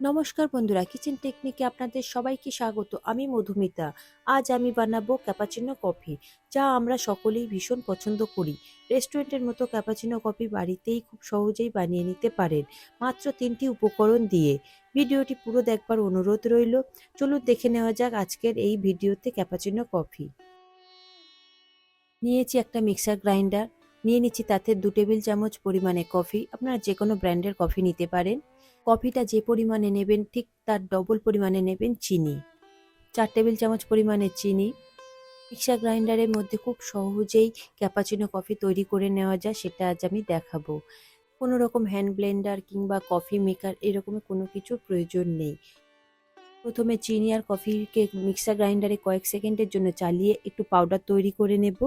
নমস্কার বন্ধুরা কিচেন টেকনিকে আপনাদের সবাইকে স্বাগত। আমি মধুমিতা। আজ আমি বানাবো ক্যাপাচিনো কফি যা আমরা সকলেই ভীষণ পছন্দ করি। রেস্টুরেন্টের মতো ক্যাপাচিনো কফি বাড়িতেই খুব সহজেই বানিয়ে নিতে পারেন। মাত্র তিনটি উপকরণ দিয়ে। ভিডিওটি পুরো দেখবার অনুরোধ রইল। চলুন দেখে নেওয়া যাক আজকের এই ভিডিওতে ক্যাপাচিনো কফি নিয়েছি একটা মিক্সার গ্রাইন্ডার। নিয়ে নিচ্ছি তাতে দু টেবিল চামচ পরিমাণে কফি। আপনারা যে কোনো ব্র্যান্ডের কফি নিতে পারেন। কফিটা যে পরিমাণে নেবেন, ঠিক তার ডবল পরিমাণে নেবেন চিনি। চার টেবিল চামচ পরিমাণে চিনি। মিক্সার গ্রাইন্ডারের মধ্যে খুব সহজেই ক্যাপাচিনো কফি তৈরি করে নেওয়া যায়, সেটা আজ আমি দেখাবো। কোনো রকম হ্যান্ড ব্লেন্ডার কিংবা কফি মেকার এরকমের কোনো কিছুর প্রয়োজন নেই। প্রথমে চিনি আর কফিকে মিক্সার গ্রাইন্ডারে কয়েক সেকেন্ডের জন্য চালিয়ে একটু পাউডার তৈরি করে নেব।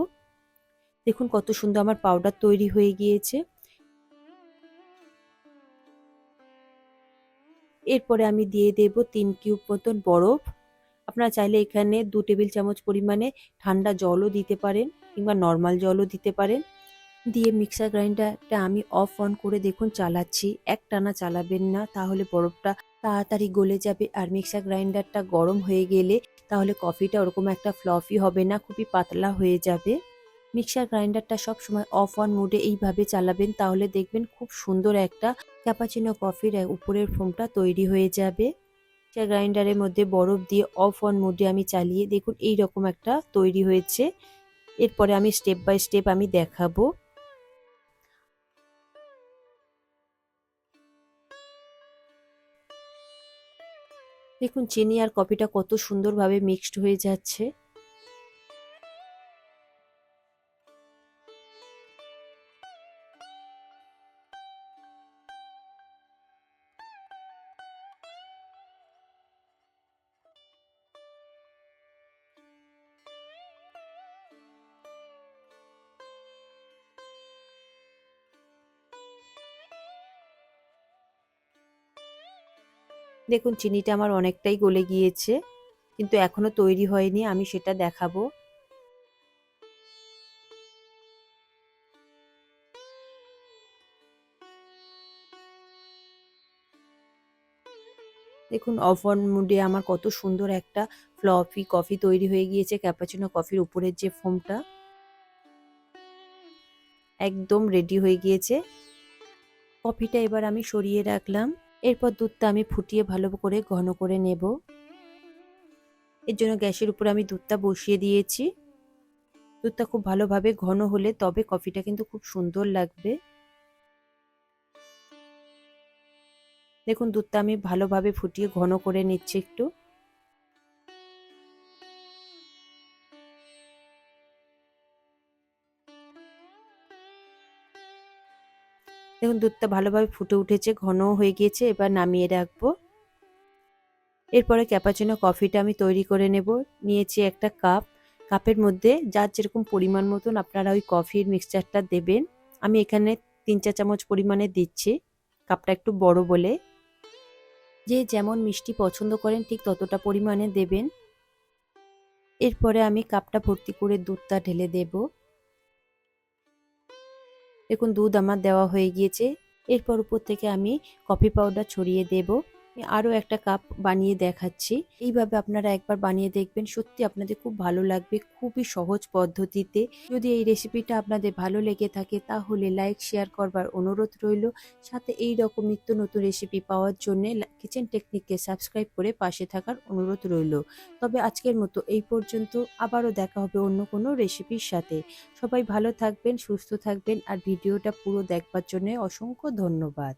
দেখুন কত সুন্দর আমার পাউডার তৈরি হয়ে গিয়েছে। এরপরে আমি দিয়ে দেব তিন কিউব মতন বরফ। আপনারা চাইলে এখানে দু টেবিল চামচ পরিমাণে ঠান্ডা জলও দিতে পারেন কিংবা নর্মাল জলও দিতে পারেন। দিয়ে মিক্সার গ্রাইন্ডারটা আমি অফ অন করে দেখুন চালাচ্ছি। এক টানা চালাবেন না, তাহলে বরফটা তাড়াতাড়ি গলে যাবে। আর মিক্সার গ্রাইন্ডারটা গরম হয়ে গেলে তাহলে কফিটা ওরকম একটা ফ্লফি হবে না, খুবই পাতলা হয়ে যাবে। মিক্সার গ্রাইন্ডারটা সব সময় অফ অন মুডে এইভাবে চালাবেন, তাহলে দেখবেন খুব সুন্দর একটা ক্যাপাচিনো কফির উপরের ফোমটা তৈরি হয়ে যাবে। মিক্সার গ্রাইন্ডারের মধ্যে বরফ দিয়ে অফ অন মুডে আমি চালিয়ে দেখুন এই রকম একটা তৈরি হয়েছে। এরপরে আমি স্টেপ বাই স্টেপ আমি দেখাবো। দেখুন চিনি আর কফিটা কত সুন্দরভাবে মিক্সড হয়ে যাচ্ছে। দেখুন, চিনিটা আমার অনেকটাই গলে গিয়েছে, কিন্তু এখনও তৈরি হয়নি, আমি সেটা দেখাবো। দেখুন অফন মুডে আমার কত সুন্দর একটা ফ্লফি কফি তৈরি হয়ে গিয়েছে, ক্যাপাচিনো কফির উপরের যে ফোমটা। একদম রেডি হয়ে গিয়েছে। কফিটা এবার আমি সরিয়ে রাখলাম। এরপর দুধটা আমি ফুটিয়ে ভালো করে ঘন করে নেব। এর জন্য গ্যাসের উপরে আমি দুধটা বসিয়ে দিয়েছি। দুধটা খুব ভালোভাবে ঘন হলে তবে কফিটা কিন্তু খুব সুন্দর লাগবে। দেখুন, দুধটা আমি ভালোভাবে ফুটিয়ে ঘন করে নিচ্ছি একটু। দেখুন, দুধটা ভালোভাবে ফুটে উঠেছে, ঘনও হয়ে গিয়েছে, এবার নামিয়ে রাখব। এরপরে ক্যাপাচিনো কফিটা আমি তৈরি করে নেব। নিয়েছি একটা কাপ। কাপের মধ্যে যার যেরকম পরিমাণ মতন আপনারা ওই কফির মিক্সচারটা দেবেন, আমি এখানে তিন চার চামচ পরিমাণে দিচ্ছি। কাপটা একটু বড় বলে। যে যেমন মিষ্টি পছন্দ করেন, ঠিক ততটা পরিমাণে দেবেন। এরপরে আমি কাপটা ভর্তি করে দুধটা ঢেলে দেবো। দেখুন দুধ আমার দেওয়া হয়ে গিয়েছে। এরপর উপর থেকে আমি কফি পাউডার ছড়িয়ে দেব। আরও একটা কাপ বানিয়ে দেখাচ্ছি। এইভাবে আপনারা একবার বানিয়ে দেখবেন, সত্যি আপনাদের খুব ভালো লাগবে, খুবই সহজ পদ্ধতিতে। যদি এই রেসিপিটা আপনাদের ভালো লেগে থাকে, তাহলে লাইক শেয়ার করবার অনুরোধ রইল। সাথে এই রকম নিত্য নতুন রেসিপি পাওয়ার জন্য কিচেন টেকনিককে সাবস্ক্রাইব করে পাশে থাকার অনুরোধ রইল। তবে আজকের মতো এই পর্যন্ত, আবারও দেখা হবে অন্য কোনো রেসিপির সাথে। সবাই ভালো থাকবেন, সুস্থ থাকবেন, আর ভিডিওটা পুরো দেখবার জন্য অসংখ্য ধন্যবাদ।